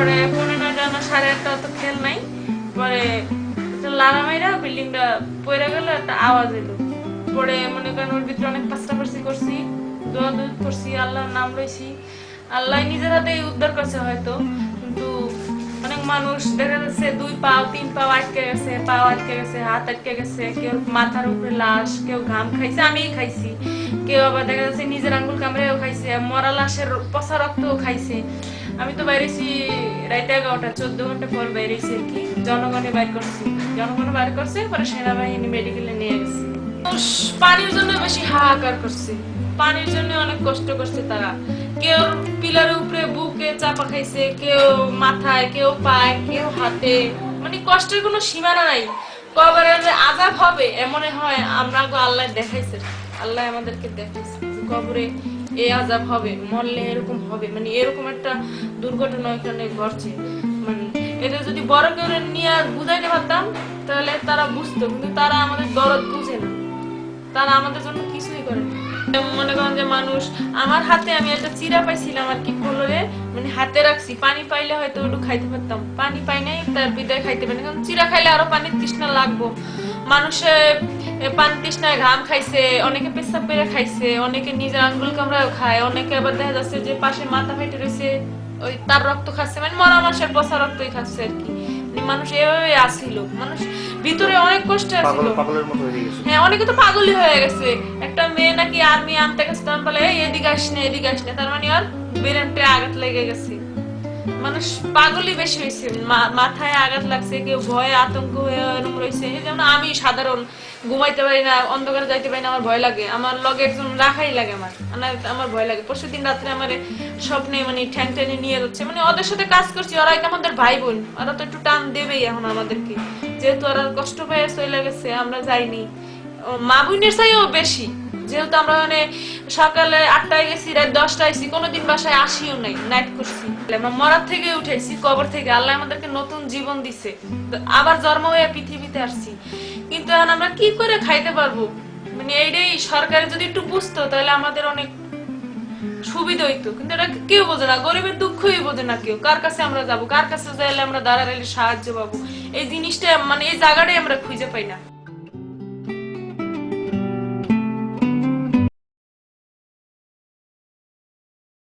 পরে পনেরো নয়টা সাড়ে আটটা অত খেল নাই। পরে লালা মাইরা বিল্ডিংটা পড়ে গেল, একটা আওয়াজ এলো। পরে মনে করেন ওর ভিতরে অনেক পাঁচটা করছি, দোয়া দোয়া করছি, আল্লাহর নাম লইছি। আল্লাহ নিজের হাতেই উদ্ধার করছে হয়তো, কিন্তু অনেক মানুষ, দেখা যাচ্ছে দুই পাও, তিন পাও আটকে গেছে, পাও আটকে গেছে, হাত আটকে গেছে, কেউ মাথার উপরে লাশ, কেউ ঘাম খাইছে, আমিই খাইছি। কেউ আবার দেখা যাচ্ছে নিজের আঙ্গুল কামড়েও খাইছে, মরা লাশের পচা রক্তও খাইছে। আমি তো বাইরেছি রাইতে এগারোটা, চোদ্দ ঘণ্টা পর বাইরেছি আর কি। জনগণে বাইর করছি। জনগণে বাইর করছে, পরে সেনাবাহিনী মেডিকেলে নিয়ে গেছে। পানির জন্য বেশি হাহাকার করছে। পানির জন্য অনেক কষ্ট করছে তারা। কেউ পিলারের উপরে বুকে চাপা খাইছে, কেউ মাথায়, কেউ পায়, কেউ হাতে। মানে কষ্টের কোনো সীমানা নাই। কবরে যে আজাব হবে, এমন হয়, আমরা আল্লাহ দেখাইছে। আল্লাহ আমাদেরকে দেখাইছে কবরে এই আজাব হবে, মরলে এরকম হবে। মানে এরকম একটা দুর্ঘটনা এখানে ঘটছে। মানে এটা যদি বড় কেউ নিয়ে বুঝাইতে পারতাম, তাহলে তারা বুঝতো। কিন্তু তারা আমাদের দরদ বুঝে না। তারা আমাদের জন্য কিছুই করে মনে করেন যে মানুষ, আমার হাতে আমি একটা চিরা পাইছিলাম আর কি কলরে মানে হাতে রাখছি, পানি পাইলে হয়তো একটু খাইতে পারতাম। পানি পাই নাই, তার বিদায় খাইতে পারি কারণ চিরা খাইলে আরও পানির তৃষ্ণা লাগবো। মানুষে পানি তৃষ্ণায় ঘাম খাইছে, অনেকে পেশাব পেরে খাইছে, অনেকে নিজের আঙ্গুল কামড়াও খায়, অনেকে আবার দেখা যাচ্ছে যে পাশে মাথা ফেটে রয়েছে, ওই তার রক্ত খাচ্ছে মানে মরা মানুষের পচা রক্তই খাচ্ছে আর কি। মানুষ এভাবে আসিল। মানুষ ভিতরে অনেক কষ্ট আছিল আসিল পাগলের মতো হয়ে গেছে। হ্যাঁ অনেকে তো পাগলই হয়ে গেছে। একটা মেয়ে নাকি আর্মি আনতে গেছে তখন বলে এদিকে আসনে না এদিকে আস না। তার মানে আর বেরেন্টে আঘাত লেগে গেছে। মানুষ পাগলই বেশি হয়েছে। মাথায় আঘাত লাগছে, কেউ ভয়ে আতঙ্ক হয়ে এরকম রয়েছে। যেমন আমি সাধারণ ঘুমাইতে পারি না, অন্ধকারে যাইতে পারি না, আমার ভয় লাগে। আমার লগে একজন রাখাই লাগে আমার। আমার- আমার ভয় লাগে। পরশু দিন রাত্রে আমার স্বপ্নে মানে ঠ্যাং টেনে নিয়ে যাচ্ছে। মানে ওদের সাথে কাজ করছি, ওরা কি আমাদের ভাই বোন ওরা তো একটু টান দেবেই এখন আমাদেরকে। যেহেতু ওরা কষ্ট পেয়ে চলে গেছে, আমরা যাইনি। মা বোনের চাইও বেশি। যেহেতু আমরা মানে সকালে আটটায় গেছি, রাত দশটায় আইসি কোনোদিন বাসায় আসিও নাই নাইট করছি। মরার থেকে উঠেছি, কবর থেকে। আল্লাহ আমাদেরকে নতুন জীবন দিছে। আবার জন্ম হয়ে পৃথিবীতে আসছি। কিন্তু এখন আমরা কি করে খাইতে পারব? মানে এইটাই সরকার যদি একটু বুঝতো, তাহলে আমাদের অনেক সুবিধা হইতো। কিন্তু এটা কেউ বোঝে না, গরিবের দুঃখই বোঝে না কেউ। কার কাছে আমরা যাব? কার কাছে যাইলে আমরা দাঁড়ালে সাহায্য পাবো? এই জিনিসটা মানে এই জায়গাটাই আমরা খুঁজে পাই না।